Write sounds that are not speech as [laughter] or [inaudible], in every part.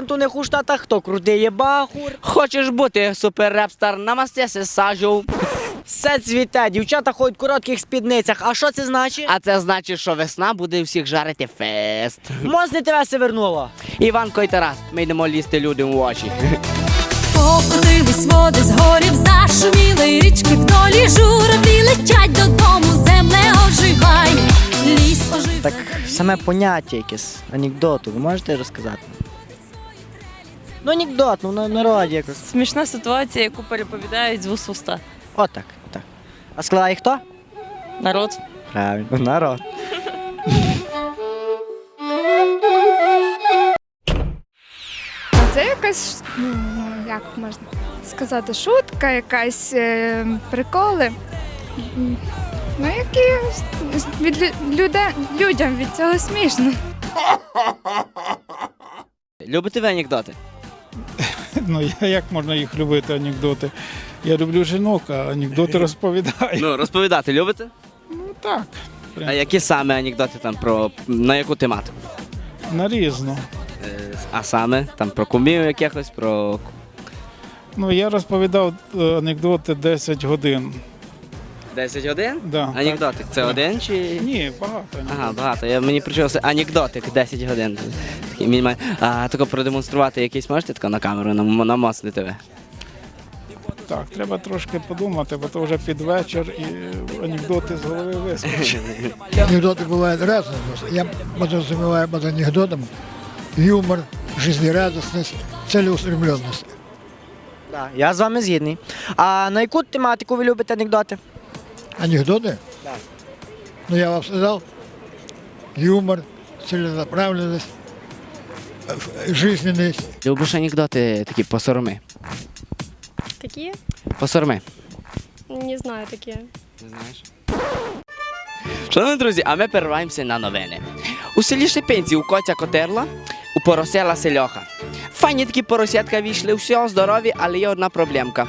100% у них у Штатах хто крутий є бахур. Хочеш бути супер-репстар, намастися сажу. Все цвіте, дівчата ходять в коротких спідницях. А що це значить? А це значить, що весна буде всіх жарити фест. Мозне тебе все вернуло. Іванко і Тарас, ми йдемо лізти людям в очі. Покотились води з горів, зашуміли річки вдолі, журавлі летять додому, земле оживай, ліс оживай. Так саме поняття якесь анекдоту, ви можете розказати? Ну, анекдот, ну на народі якось. Смішна ситуація, яку переповідають з вуст в уста. Отак, отак. А складає хто? Народ. Правильно, народ. Це якась, ну, ну як можна сказати, шутка, якась е, приколи. Ну, які від лю- люде, людям від цього смішно. Любите ви анекдоти? Ну я- [laughs] як можна їх любити, анекдоти? Я люблю жінок, а анекдоти розповідаю. Ну, розповідати любите? Ну так, А які саме анекдоти там про на яку тематику? нарізно. Е, А саме там про кумів якихось, про Ну я розповідав е, анекдоти 10 годин. 10 годин? Да, Анекдотик це один чи. Ні, багато. Ага, багато. Я, мені причувався анекдотик 10 годин Такий мінімаль. А тако продемонструвати якийсь можете тако на камеру нам- намослити ви? Так, треба трошки подумати, бо то вже під вечір і е, анекдоти з голови вискочать. Анекдоты [laughs] бывают разные. Я подразумеваю под анекдотом юмор, жизнерадостность, целеустремленность. Да, я з вами згідний. А на яку тематику ви любите анекдоти? Анекдоты? Да. Ну, я вам сказал, юмор, целенаправленность, э, жизненность. Любиш анекдоти такі посорми? Какие? Посорми. Не знаю такие. Не знаєш? Шановні друзі, а ми перерваємося на новини. У селі Шипинці у котя котерла у поросела сельоха. Файні такі поросятка війшли, все здорові, але є одна проблемка.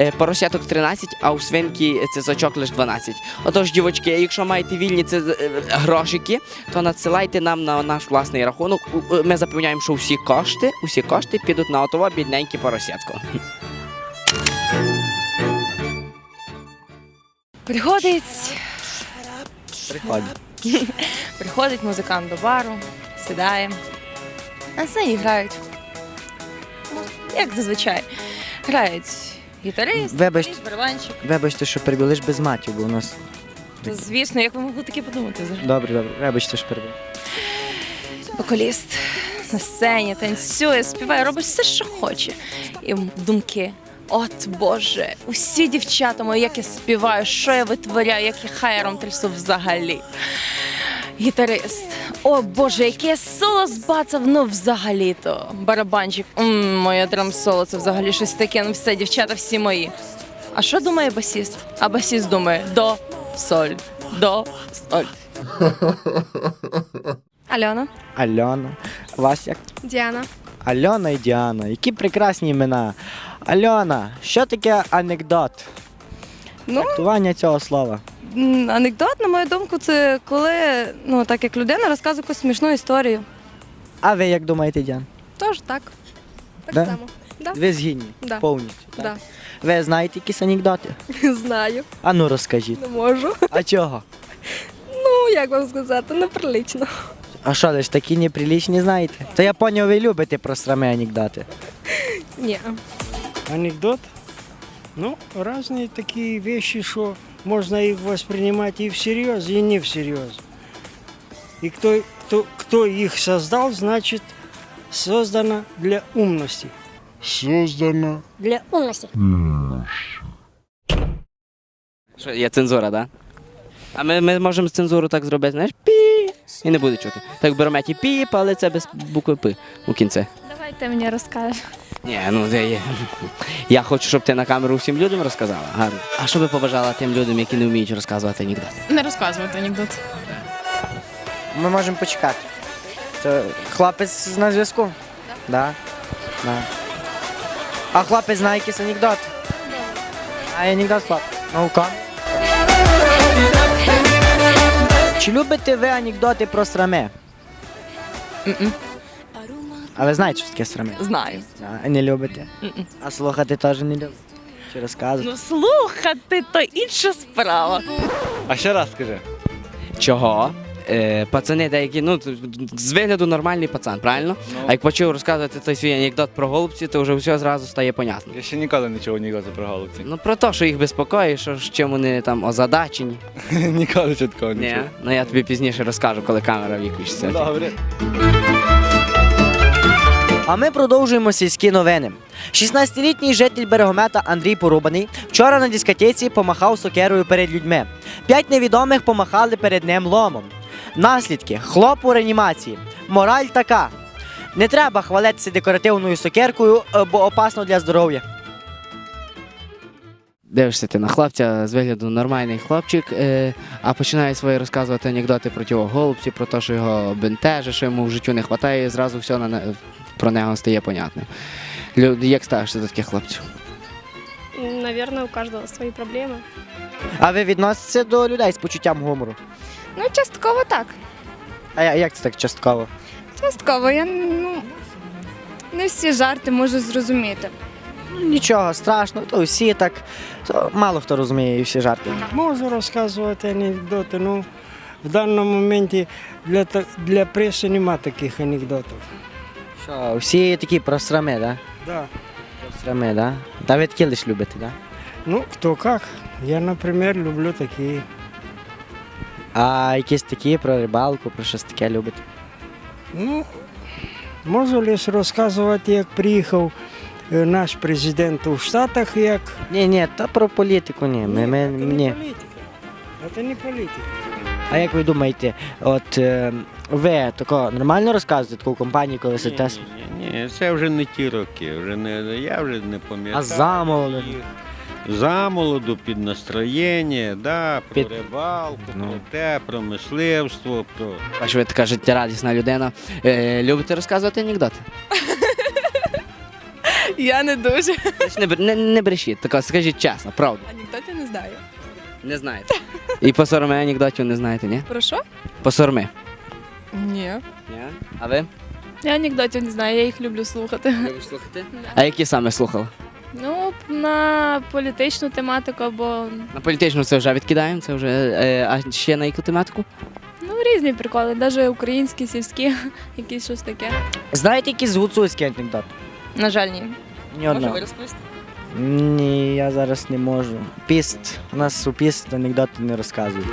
Е, Поросяток 13, а у свинки цицочок лише 12. Отож, дівочки, якщо маєте вільні ці е, грошики, то надсилайте нам на наш власний рахунок. У- Ми запевняємо, що всі кошти, усі кошти підуть на отово бідненьке поросятко. Приходить, Приходять. [laughs] приходить музикант до бару, сідає. На сцені грають. Ну, Як зазвичай. Грають гітарист, Вибач. гітарист, барабанщик. Вибачте, що перебіг, лиш без матів, бо у нас. То, звісно, як ви могли таке подумати? взагалі? Добре, добре. Вибачте, що перебіг. Вокаліст на сцені танцює, співає, робить все, що хоче. І думки. От Боже, усі дівчата мої, як я співаю, що я витворяю, як я хаєром трясу взагалі. Гітарист. О Боже, яке соло збацав, ну взагалі-то. Барабанчик, м моє драм-соло, це взагалі щось таке, ну все, дівчата всі мої. А що думає басіст? А басіст думає до, соль, до, соль. [laughs] Альона. Альона. Вас як? Діана. Альона і Діана. Які прекрасні імена. Альона, що таке анекдот? Ну, Трактування цього слова. Анекдот, на мою думку, це коли ну, так як людина розказує якусь смішну історію. А ви як думаєте, Діан? Тож так. Так Да? само. Да. Ви згідні? Да. Повністю. Так? Да. Ви знаєте якісь анекдоти? [laughs] Знаю, А ну розкажіть. не можу. А чого? [laughs] Ну, як вам сказати, неприлично. А що, лиш такі неприлічні знаєте? То я поняв, ви любите про срами анекдоти. Ні. Анекдот? Ну, разные такие вещи, что можно их воспринимать и всерьез, и не всерьез. И кто, кто, кто их создал, значит, создано для умности. Создано. Для умности. Що, є цензура. Да? А ми, ми можемо цензуру так зробити, знаєш, пі, і не буде чути. Так беремо ті пі, але це без букви П у кінці. Давайте мені розкажеш. Ні, ну де є. Я хочу, щоб ти на камеру всім людям розказала. Гарно. А що би побажала тим людям, які не вміють розказувати анекдоти? Не розказувати анекдот. Ми можемо почекати. Це хлопець на зв'язку? Да. Да. А хлопець знає якийсь анекдот? А анекдот хлоп. Ну, ком? Чи любите ви анекдоти про срами? А ви знаєте, що таке срами? Знаю. А не любите? Мгм. А слухати теж не любите? Чи розказувати? Ну слухати то інша справа. А ще раз скажи. Чого? Е, пацани деякі, ну, т- з вигляду нормальний пацан, правильно? А як почув розказувати той свій анекдот про голубці, то вже все зразу стає понятно. Я ще ніколи не чув анекдоти про голубці. Ну про те, що їх безпокоїть, що ж чим вони там озадачені. [laughs] Ніколи ще такого не Ні. чув. Ну я тобі пізніше розкажу, коли камера виключиться. Добре. А ми продовжуємо сільські новини. 16-літній житель берегомета Андрій Порубаний вчора на дискотеці помахав сокерою перед людьми. П'ять невідомих помахали перед ним ломом. Наслідки хлоп у реанімації. Мораль така: не треба хвалитися декоративною сокеркою, е, бо опасно для здоров'я. Дивишся ти на хлопця з вигляду нормальний хлопчик, е, а починає свої розказувати анекдоти про тього голубці, про те, що його бентеже, що йому в життю не вистачає, і зразу все на, про нього стає понятне. Люди, як ставишся до таких хлопців? Наверное, у каждого свои проблемы. А ви відноситеся до людей з почуттям гумору? Ну, частково так. А я- як це так частково? Частково. Я ну, не всі жарти можу зрозуміти. Ну, Нічого страшного, то всі так. То мало хто розуміє всі жарти. Можу розказувати анекдоти, ну в даному моменті для, та- для преси нема таких анекдотів. Що, всі такі про срами, да? Да. Про срами, да? Та ви такі лиш любите, да? Ну, кто как. Я, например, люблю такие. А якісь такі про рибалку, про щось таке любите. Ну, можу лише розказувати, як приїхав е, наш президент у Штатах, як. Ні, ні, та про політику ні. Ми, ми, це не ні. політика. Це не політика. А як ви думаєте, от е, ви тако нормально розказуєте таку компанію, коли сидите? Ні, ні, це вже не ті роки. Вже не, я вже не пам'ятаю. А замолоду? Замолоду, під настроєння, да, про Під- рибалку, Ну. про те, про мисливство, про. Бачу, ви така життєрадісна людина. Е, любите розказувати анекдоти? Я не дуже. Не, бр- не, не брешіть, тако, скажіть чесно, правду. Анекдоти не знаю. Не знаєте. І по сорми анекдотів не знаєте, ні? Про що? По сорми. Ні. Ні. А ви? Я анекдотів не знаю, я їх люблю слухати. Любиш слухати? [laughs] А які саме слухали? Ну, на політичну тематику або На політичну це вже відкидаємо, це вже. Е, а ще на яку тематику? ну, різні приколи, навіть українські, сільські, [laughs] якісь щось таке. Знаєте якийсь гуцульський анекдот? На жаль, ні. Ні одного. розповісти? Ні, я зараз не можу. Піст. У нас у піст анекдоти не розказують.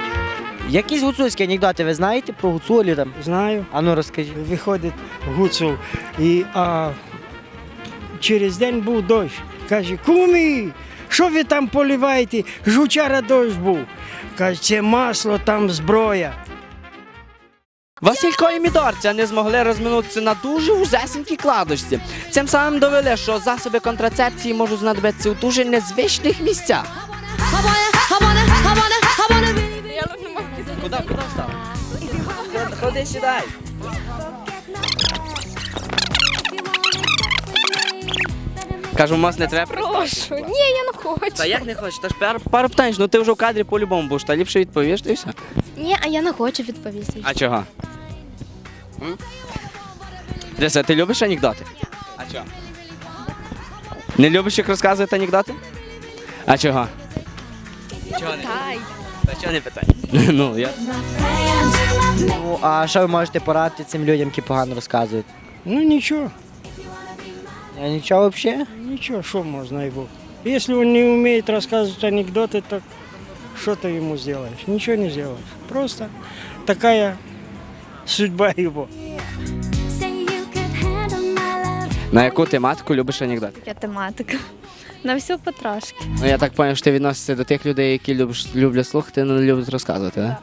Якісь гуцульські анекдоти ви знаєте про гуцулі там? Знаю. А ну розкажіть. Виходить гуцул і а, через день був дощ. Каже, кумі, що ви там поливаєте? Жучара дощ був. Каже, це масло, там зброя. Василько і Мідорця не змогли розминутися на дуже вузесенькій кладочці. Цим самим довели, що засоби контрацепції можуть знадобитися у дуже незвичних місцях. Куди, куди встав? Ходи, сідай. Кажу, мост не треба. Прошу. Ні, я не хочу. Та як не хочеш? Та ж пар, пару питань, ну ти вже в кадрі по-любому будеш, та ліпше відповіш, і все. Ні, а я не хочу відповісти. А чого? М? Дивися, ти любиш анекдоти? А чого? Не любиш як розказувати анекдоти? А чого? Чого не Та чого не питай? ну, я... Ну, а що ви можете порадити цим людям, які погано розказують? Ну нічого, Я нічого взагалі? нічого, що можна його. Якщо він не вміє розказувати анекдоти, то що ти йому зробиш? Нічого не зробиш. Просто така судьба його. На яку тематику любиш анекдоти? Я тематика. На все потрошки. Ну, я так зрозумів, що ти відносишся до тих людей, які любиш, люблять слухати, але не люблять розказувати, так?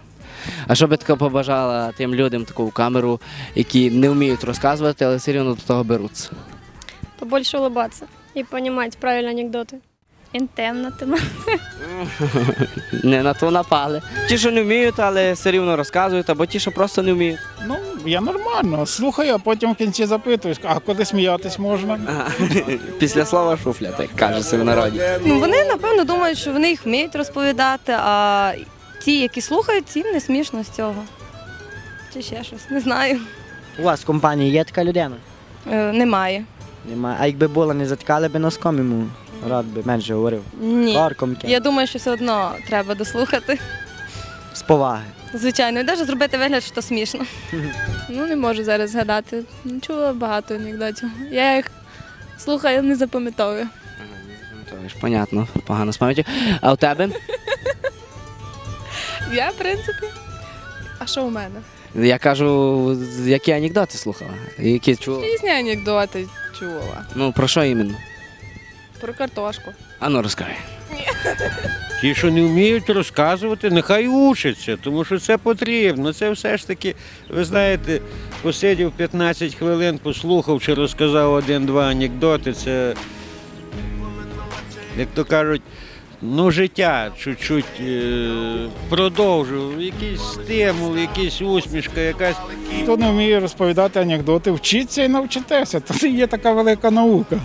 А що би така побажала тим людям таку камеру, які не вміють розказувати, але все одно до того беруться? Побольше улыбатися і розуміти правильні анекдоты. Інтемна тема. [laughs] Не на то напали. Ті, що не вміють, але все рівно розказують, або ті, що просто не вміють. Ну, я нормально слухаю, а потім в кінці запитуєш, а коли сміятись можна? Ага. [laughs] Після слова шуфля, так кажеться в народі. Ну, вони, напевно, думають, що вони їх вміють розповідати, а ті, які слухають, їм не смішно з цього. Чи ще щось, не знаю. У вас в компанії є така людина? Е, немає. Немає. А якби була, не затикали би носком йому. Рад би менше говорив. Ні. Парком Я думаю, що все одно треба дослухати. З поваги. Звичайно, і навіть зробити вигляд, що смішно. Ну, не можу зараз згадати. Ну, Чула багато анекдотів. Я їх слухаю, не запам'ятовую. То понятно, погано з пам'яттю. А у тебе? [laughs] Я, в принципі. А що у мене? Я кажу, які анекдоти слухала? Які чула? Різні анекдоти чула. Ну, про що іменно? Про картошку. А ну розкажи. Ті, що не вміють розказувати, нехай учаться, тому що це потрібно. Це все ж таки, ви знаєте, посидів 15 хвилин, послухав чи розказав один-два анекдоти. Це, як то кажуть, ну, життя чуть-чуть е, продовжив, якийсь стимул, якась усмішка, якась. Хто не вміє розповідати анекдоти, вчіться і навчитеся. Це є така велика наука.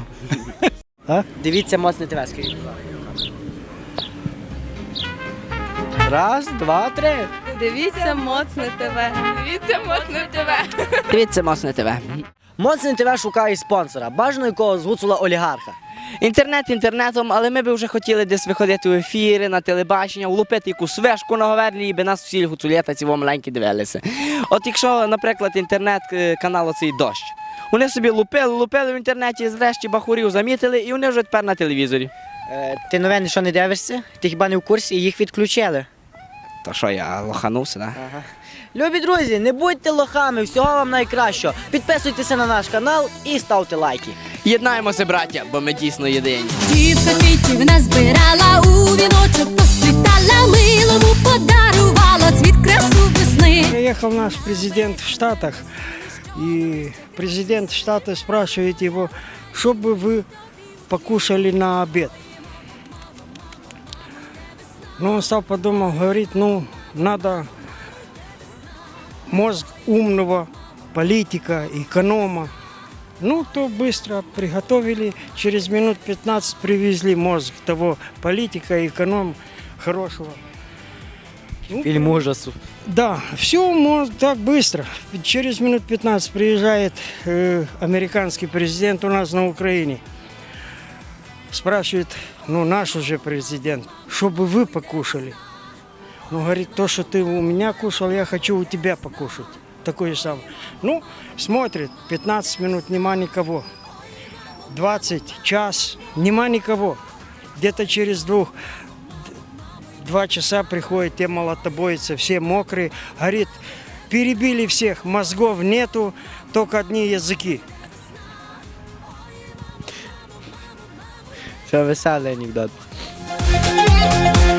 Дивіться моцне ТВ, скажіть. Раз, два, три. Дивіться, моцне ТВ. Дивіться, моцне ТВ. Дивіться Мосне ТВ. Моцне ТВ шукає спонсора, бажано якого згуцула олігарха. Інтернет інтернетом, але ми би вже хотіли десь виходити в ефіри, на телебачення, влупити якусь вешку на говерлі, і би нас всі гуцулєта ці маленькі дивилися. От якщо, наприклад, інтернет е, канал оцей дощ. Вони собі лупили, лупили в інтернеті, зрешті бахурів замітили, і вони вже тепер на телевізорі. Е, ти новини що не дивишся? Ти хіба не в курсі, і їх відключили. То що я лоханувся, так? Ага. Любі друзі, не будьте лохами, всього вам найкращого. Підписуйтеся на наш канал і ставте лайки. Єднаємося, браття, бо ми дійсно єдині. Дівка квітів назбирала у віночок, посвітала, милому подарувала цвіт красу весни. Приехал наш президент в Штатах, и президент Штата спрашивает его, что бы вы покушали на обед. Ну, он стал подумал, говорит, ну, надо мозг умного политика, эконома. Ну, то быстро приготовили, через минут 15 привезли мозг того политика, эконом хорошего. Ну, Фільм ужасу. да, все может так быстро. Через минут 15 приезжает э, американский президент у нас на Украине. Спрашивает, ну наш уже президент, что бы вы покушали? Ну, говорит, то, что ты у меня кушал, я хочу у тебя покушать. Такой же самый. Ну, смотрит, 15 минут, нема никого. 20, час, нема никого. Где-то через двух, два часа приходят те молотобойцы, все мокрые. Говорит, перебили всех, мозгов нету, только одни языки. Це веселий анекдот. Дівка